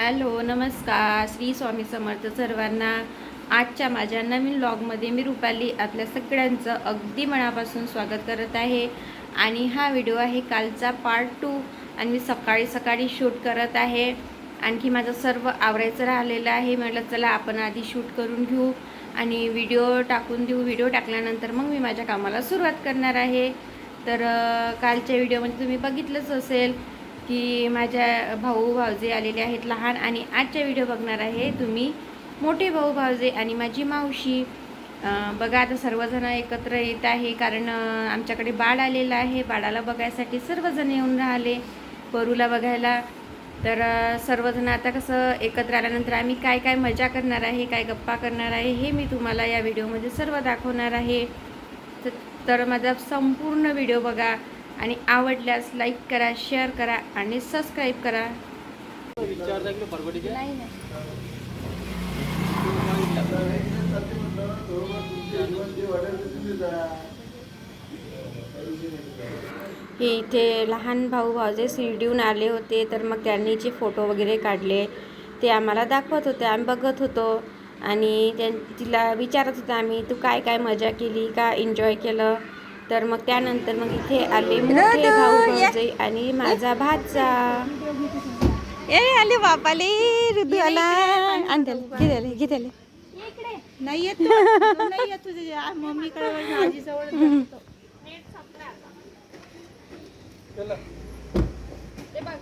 Hello नमस्कार. श्री स्वामी समर्थ सर्वांना आजच्या माझ्या नवीन ब्लॉगमध्ये मी रुपाली आपल्या सगळ्यांचं अगदी मनापासून स्वागत करत आहे. आणि हा व्हिडिओ आहे कालचा पार्ट टू आणि मी सकाळी सकाळी शूट करत आहे. आणखी माझं सर्व आवरायचं राहिलेलं आहे. म्हटलं चला आपण आधी शूट करून घेऊ आणि व्हिडिओ टाकून देऊ. व्हिडिओ टाकल्यानंतर मग मी माझ्या कामाला सुरुवात करणार आहे. तर कालच्या व्हिडिओमध्ये तुम्ही बघितलंच असेल की माझ्या भाऊ भावजे आलेले आहेत लहान आणि आजचा व्हिडिओ बघणार आहे तुम्ही. मोठे भाऊ भावजे आणि माझी मावशी. बघा आता सर्वजण एकत्र येत आहे कारण आमच्याकडे बाळ आलेलं आहे. बाळाला बघायसाठी सर्वजण येऊन राहिले. परूला बघायला. तर सर्वजण आता कसं एकत्र आल्यानंतर आम्ही काय काय मजा करणार आहे काय गप्पा करणार आहे हे मी तुम्हाला या व्हिडिओमध्ये सर्व दाखवणार आहे. तर- तर माझा संपूर्ण व्हिडिओ बघा. आणि आवडल्यास लाईक करा शेअर करा आणि सबस्क्राईब करा. हे इथे लहान भाऊ भाऊजे शिर्डीहून आले होते तर मग त्यांनी जे फोटो वगैरे काढले ते आम्हाला दाखवत होते. आम्ही बघत होतो आणि त्यां तिला विचारत होतो आम्ही तू काय काय मजा केली? का एन्जॉय केलं? तर मग त्यानंतर मग इथे आले मोठे भाऊ भाऊजे आणि माझा भाचा. ए आले बापाले रुदू आला. घेतले घेतले नाही येत नाही येत तुझ्या मम्मीकडे आजीजवळ जातो.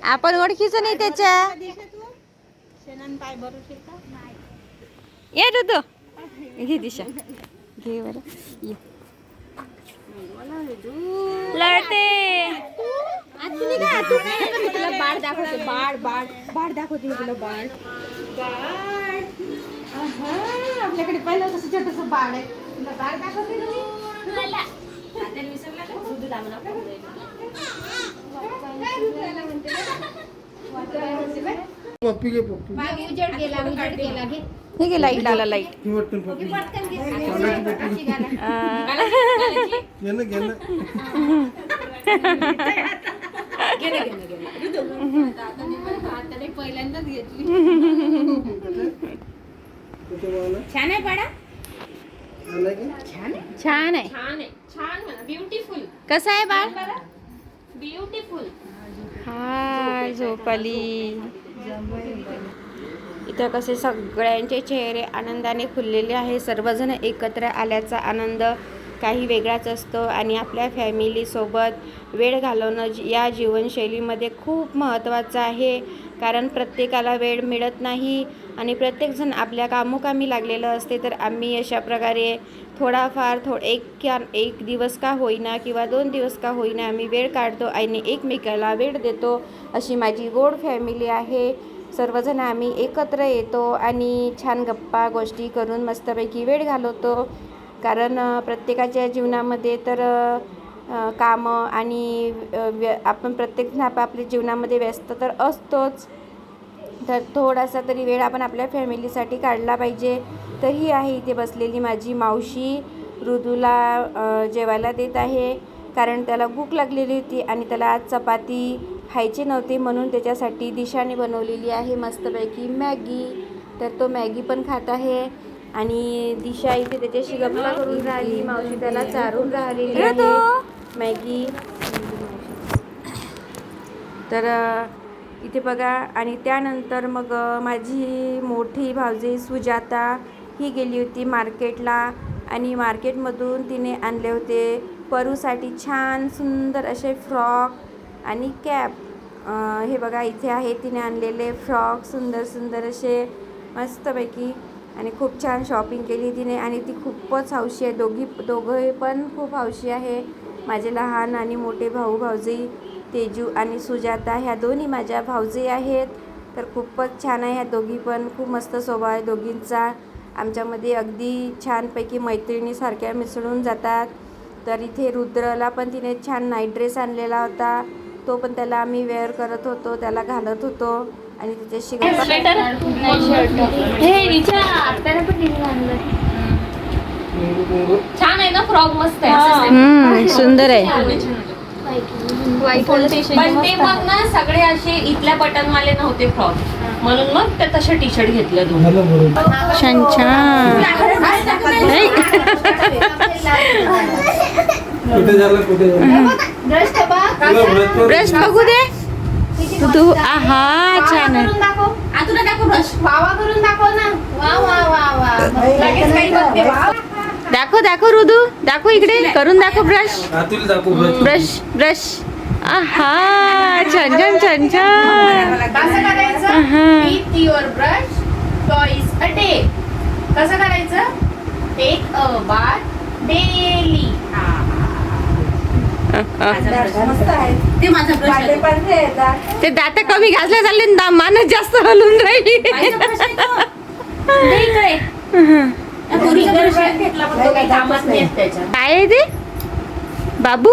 आपण ओळखीचं नाही त्याच्या. ये रुदू घे दिशा. घे बरं. लढते. तुला बाळ दाखवते बाळ बाळ बाळ दाखवते तुला बाळ. बाळ आहा, आपल्याकडे पहिलं कसं छोटस बाळ आहे. तुला बाळ दाखवते ना मी. पप्पी घे पप्पी। मागे उजेड गेला उजेड गेला घे हे? घे लाईट आला लाईट ही वाटतं पप्पी। पटकन घे पाण्याची पप्पी। घे ना घे ना पहिल्यांदाच घेतली कुठे छान आहे पाडा? छान आहे छान आहे छान छान म्हणा ब्युटिफुल कसं आहे बाळ? ब्युटिफुल हाय झोपाली। इथं कसे सगळ्यांचे चेहरे आनंदाने फुललेले आहे. सर्वजण एकत्र आल्याचा आनंद काही वेगळाच असतो आणि आपल्या फॅमिलीसोबत वेळ घालवणं या जीवनशैलीमध्ये खूप महत्त्वाचं आहे. कारण प्रत्येकाला वेळ मिळत नाही. आणि प्रत्येकजण आपल्या कामोकामी लागलेलं असते तर आम्ही अशा प्रकारे थोडाफार थो एक क्या एक दिवस का होईना किंवा दोन दिवस का होईना आम्ही वेळ काढतो आणि एकमेकाला वेळ देतो अशी माझी गोड फॅमिली आहे. सर्वजण आम्ही एकत्र येतो आणि छान गप्पा गोष्टी करून मस्तपैकी वेळ घालवतो. कारण प्रत्येकाच्या जीवनामध्ये तर कामं आणि व्य आपण प्रत्येकजण आपापल्या जीवनामध्ये व्यस्त तर असतोच. तर थोडासा तरी वेळ आपण आपल्या फॅमिलीसाठी काढला पाहिजे. तर ही आहे इथे बसलेली माझी मावशी. ऋदूला अ, जेवायला देत आहे. कारण त्याला भूक लागलेली होती आणि त्याला आज चपाती खायची नव्हती म्हणून त्याच्यासाठी दिशाने बनवलेली आहे मस्तपैकी मॅगी. तर तो मॅगी पण खात आहे. आणि दिशा इथे त्याच्याशी गप्पा करून राहिली. मावशी त्याला चारून राहिलेली आहे. मॅगी. तर इथे बघा. आणि त्यानंतर मग माझी मोठी भावजी सुजाता ही गेली होती मार्केटला. आणि मार्केटमधून तिने आणले होते परूसाठी छान सुंदर असे फ्रॉक आणि कॅप. हे बघा इथे आहे तिने आणलेले फ्रॉक सुंदर सुंदर असे मस्तपैकी. आणि खूप छान शॉपिंग केली तिने. आणि ती खूपच हौशी आहे. दोघी दोघे पण खूप हौशी आहे. माझे लहान आणि मोठे भाऊ भाऊजी तेजू आणि सुजाता ह्या दोन्ही माझ्या भाऊजी आहेत. तर खूपच छान आहे ह्या दोघी पण. खूप मस्त स्वभाव आहे दोघींचा. आमच्यामध्ये अगदी छानपैकी मैत्रिणीसारख्या मिसळून जातात. तर इथे रुद्रला पण तिने छान नाईट ड्रेस आणलेला होता. तो पण त्याला आम्ही वेअर करत होतो त्याला घालत होतो. आणि हे आणलं छान आहे ना? फ्रॉक मस्त आहे. सुंदर आहे. पण ते मग ना सगळे असे इथल्या बटन वाले नव्हते फ्रॉक. म्हणून मग त्या तशा टी शर्ट घेतल्या दोन छान छान. ब्रश बघू दे. तू आहा छान दाखव. ब्रश. वावा करून दाखव ना. वा वा वा वा. लगेच काही बघते. वा. दाखव दाखव रुदू. दाखव इकडे. करून दाखव ब्रश. Brush brush. आहा छान छान छान छान. कसं करायचं. With your brush twice a day कसं करायचं? टेक अ बाथ डेली ते माझा ब्रश आहे. तो. ते दात कमी घासले चालले न मानच जास्त हलून राहिली. काय आहे ते? बाबू?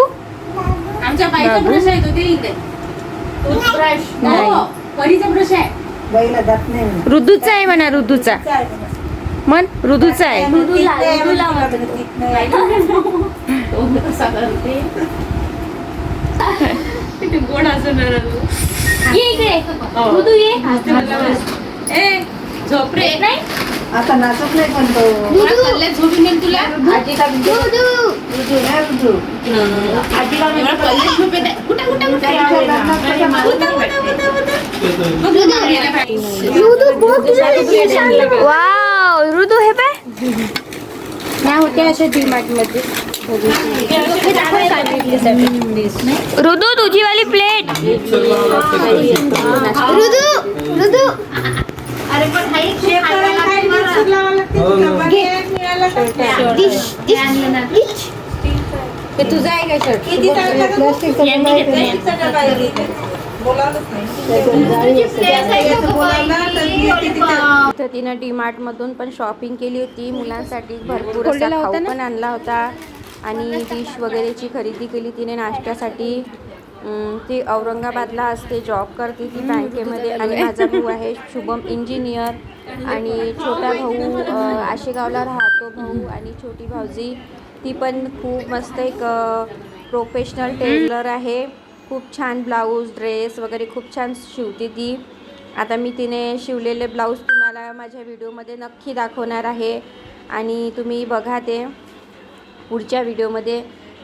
आमच्या बाईचा बाबू. ब्रश आहे तो इकडे टूथब्रश नाही. हो, परीचा ब्रश आहे. जात नाही म्हणून. ऋतूचा आहे म्हणा ऋतूचा. काय म्हणा. मन ऋतूचा आहे. तीत नाही म्हणते, तीत नाही. तो कसा करते गोड असं ये इकडे. हो. तू ये. ए झोप रे. नाही. आता नाचत नाही पण तो कल्ल्यात झोपून येईल तुला? आजीला म्हणजे रुजू नाही रुजू. आजीला म्हणजे एवढा कल्ल्यात झोप येते. कुठे कुठे कुठे? त्याच्या लग्नात कशा वाव ऋतू हे पाय. या होत्या अशा डीमार्टमध्ये ऋतू तुझी वाली प्लेट. ऋतू ऋतू अरे पण हा एक खायला लागते बरं. हो ना. हे आहे का शर्ट तर तिनं डी मार्टमधून पण शॉपिंग केली होती मुलांसाठी भरपूर असा खाऊ पण आणला होता आणि डिश वगैरेची खरेदी केली तिने नाश्त्यासाठी ती औरंगाबादला असते जॉब करते ती बँकेमध्ये आणि माझा भाऊ आहे शुभम इंजिनियर आणि छोटा भाऊ आशेगावला राहतो भाऊ आणि छोटी भाऊजी ती पण खूप मस्त एक प्रोफेशनल टेलर आहे. खूप छान ब्लाऊज ड्रेस वगैरे खूप छान शिवते ती. आता मी तिने शिवलेले ब्लाऊज तुम्हाला माझ्या व्हिडिओमध्ये नक्की दाखवणार आहे. आणि तुम्ही बघा ते पुढच्या व्हिडिओमध्ये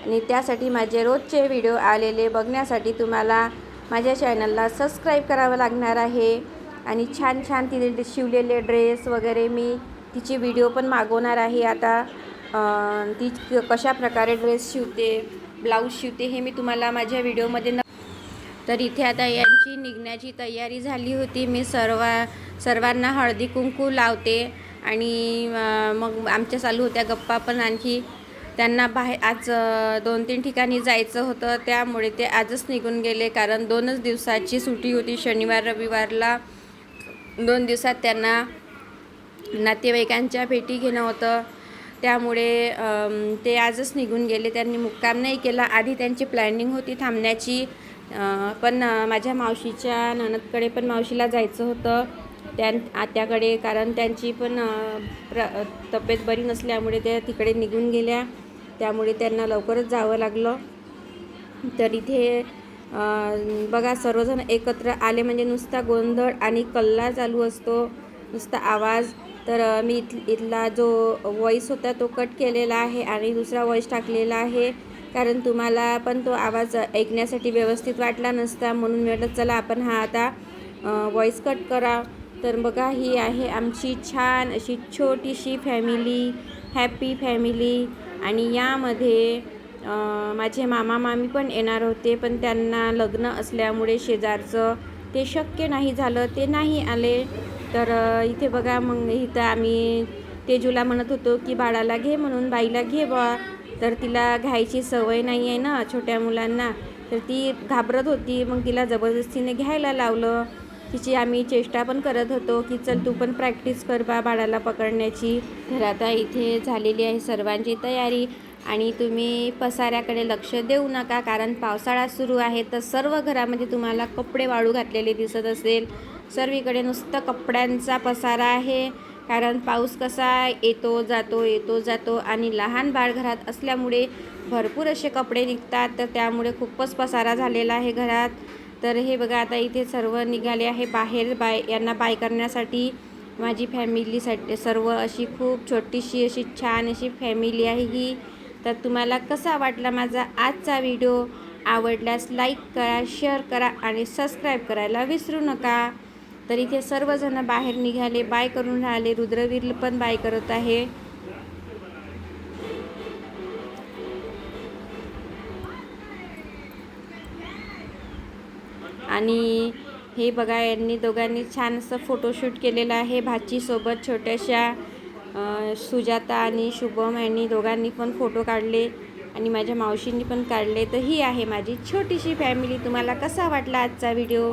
आणि त्यासाठी माझे रोजचे व्हिडिओ आलेले बघण्यासाठी तुम्हाला माझ्या चॅनलला सबस्क्राईब करावं लागणार आहे. आणि छान छान तिने शिवलेले ड्रेस वगैरे मी तिची व्हिडिओ पण मागवणार आहे. आता ती कशा प्रकारे ड्रेस शिवते ब्लाऊज शिवते हे मी तुम्हाला माझ्या व्हिडिओमध्ये न तर इथे आता यांची निघण्याची तयारी झाली होती. मी सर्व सर्वांना हळदी कुंकू लावते आणि मग आमच्या चालू होत्या गप्पा पण आणखी. त्यांना बाहेर आज दोन तीन ठिकाणी जायचं होतं. त्यामुळे ते आजच निघून गेले कारण दोनच दिवसाची सुटी होती शनिवार रविवारला. दोन दिवसात त्यांना नातेवाईकांच्या भेटी घेणं होतं. त्यामुळे ते आजच निघून गेले. त्यांनी मुक्काम नाही केला. आधी त्यांची प्लॅनिंग होती थांबण्याची. पण माझ्या मावशीच्या ननदकडे पण मावशीला जायचं होतं. त्या आत्याकडे. कारण त्यांची पण प्र तब्येत बरी नसल्यामुळे त्या तिकडे निघून गेल्या. त्यामुळे त्यांना लवकरच जावं लागलं. तर इथे बघा सर्वजण एकत्र आले. म्हणजे नुसता गोंधळ आणि कल्ला चालू असतो. नुसता आवाज. तर मी इथ इथला जो वॉईस होता तो कट केलेला आहे आणि दुसरा वॉईस टाकलेला आहे. कारण तुम्हाला पण तो आवाज ऐकण्यासाठी व्यवस्थित वाटला नसता म्हणून मी म्हटलं चला आपण हा आता वॉईस कट करा. तर बघा ही आहे आमची छान अशी छोटीशी फॅमिली हॅपी फॅमिली आणि यामध्ये माझे मामा मामी पण येणार होते पण त्यांना लग्न असल्यामुळे शेजारचं ते शक्य नाही झालं ते नाही आले. तर इथे बघा मग इथं आम्ही तेजूला म्हणत होतो की बाळाला घे म्हणून बाईला घे बा. तर तिला घ्यायची सवय नाही आहे ना छोट्या मुलांना. तर ती घाबरत होती. मग तिला जबरदस्तीने घ्यायला लावलं. तिची आम्ही चेष्टा पण करत होतो की चल तू पण प्रॅक्टिस कर बा बाळाला पकडण्याची. तर आता इथे झालेली आहे सर्वांची तयारी आणि तुम्ही पसाऱ्याकडे लक्ष देऊ नका कारण पावसाळा सुरू आहे. तर सर्व घरामध्ये तुम्हाला कपडे वाळू घातलेले दिसत असेल. सर्वीकडे नुसतं कपड्यांचा पसारा आहे. कारण पाऊस कसा येतो जातो येतो जातो आणि लहान बाळ घरात असल्यामुळे भरपूर असे कपडे निघतात. तर त्यामुळे खूपच पसारा झालेला आहे घरात. तर हे बघा आता इथे सर्व निघाले आहे बाहेर. बाय यांना बाय करण्यासाठी माझी फॅमिलीसाठी सर्व अशी खूप छोटीशी अशी छान अशी फॅमिली आहे ही. तर तुम्हाला कसा वाटला माझा आजचा व्हिडिओ आवडल्यास लाईक करा शेअर करा आणि सबस्क्राईब करायला विसरू नका. तर इथे सर्वजण बाहेर निघाले बाय करून राहिले. रुद्रवीर पण बाय करत आहे. आणि हे बघा यांनी दोघांनी छान असं फोटोशूट केलेलं आहे. भाचीसोबत छोट्याशा सुजाता आणि शुभम यांनी दोघांनी पण फोटो काढले आणि माझ्या मावशींनी पण काढले. तर ही आहे माझी छोटीशी फॅमिली तुम्हाला कसा वाटला आजचा व्हिडिओ